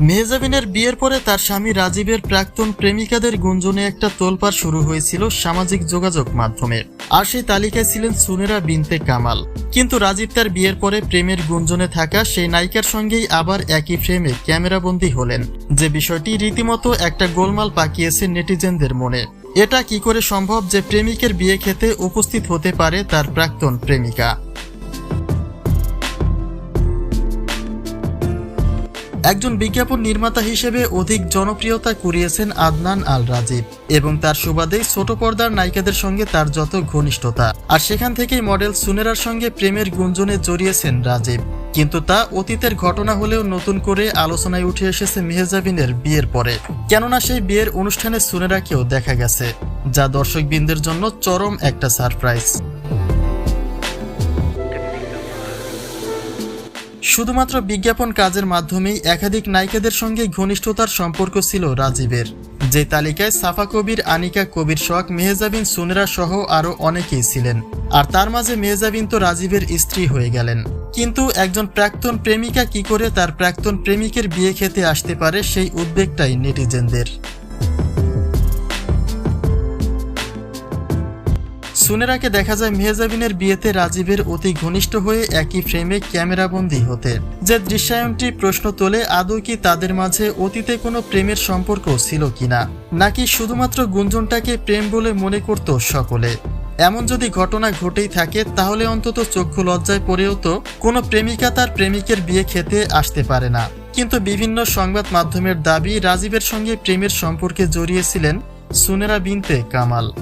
মেহজাবিনের বিয়ের পরে তার স্বামী রাজীবের প্রাক্তন প্রেমিকাদের গুঞ্জনে একটা তোলপাড় শুরু হয়েছিল সামাজিক যোগাযোগ মাধ্যমে। আর সেই তালিকায় ছিলেন সুনেরা বিনতে কামাল। কিন্তু রাজীব তার বিয়ের পরে প্রেমের গুঞ্জনে থাকা সেই নায়িকার সঙ্গেই আবার একই ফ্রেমে ক্যামেরাবন্দী হলেন, যে বিষয়টি রীতিমতো একটা গোলমাল পাকিয়েছে নেটিজেনদের মনে। এটা কি করে সম্ভব যে প্রেমিকের বিয়ে খেতে উপস্থিত হতে পারে তার প্রাক্তন প্রেমিকা? একজন বিজ্ঞাপন নির্মাতা হিসেবে অধিক জনপ্রিয়তা কুড়িয়েছেন আদনান আল রাজীব এবং তার সুবাদে ছোট পর্দার নায়িকাদের সঙ্গে তার যত ঘনিষ্ঠতা। আর সেখান থেকেই মডেল সুনেরার সঙ্গে প্রেমের গুঞ্জনে জড়িয়েছেন রাজীব। কিন্তু তা অতীতের ঘটনা হলেও নতুন করে আলোচনায় উঠে এসেছে মেহজাবিনের বিয়ের পরে। কেননা সেই বিয়ের অনুষ্ঠানে সুনেরাকেও দেখা গেছে, যা দর্শকবৃন্দের জন্য চরম একটা সারপ্রাইজ। শুধুমাত্র বিজ্ঞাপন কাজের মাধ্যমেই একাধিক নায়িকাদের সঙ্গে ঘনিষ্ঠতার সম্পর্ক ছিল রাজীবের। যে তালিকায় সাফা কবির, আনিকা কবির শখ মেহজাবিন, সুনেরা সহ আরও অনেকেই ছিলেন। আর তার মাঝে মেহজাবিন তো রাজীবের স্ত্রী হয়ে গেলেন। কিন্তু একজন প্রাক্তন প্রেমিকা কি করে তার প্রাক্তন প্রেমিকের বিয়ে খেতে আসতে পারে সেই উদ্বেগটাই নেটিজেনদের। সুনেরাকে দেখা যায় মেহজাবিনের বিয়েতে রাজীবের অতি ঘনিষ্ঠ হয়ে একই ফ্রেমে ক্যামেরাবন্দি হতে। যে দৃশ্যায়নটি প্রশ্ন তোলে, আদৌ কি তাদের মাঝে অতীতে কোনো প্রেমের সম্পর্ক ছিল কিনা? নাকি শুধুমাত্র গুঞ্জনটাকে প্রেম বলে মনে করত সকলে? এমন যদি ঘটনা ঘটেই থাকে, তাহলে অন্তত চক্ষু লজ্জায় পড়েও তো কোনো প্রেমিকা তার প্রেমিকের বিয়ে খেতে আসতে পারে না। কিন্তু বিভিন্ন সংবাদ মাধ্যমের দাবি, রাজীবের সঙ্গে প্রেমের সম্পর্কে জড়িয়েছিলেন সুনেরা বিনতে কামাল।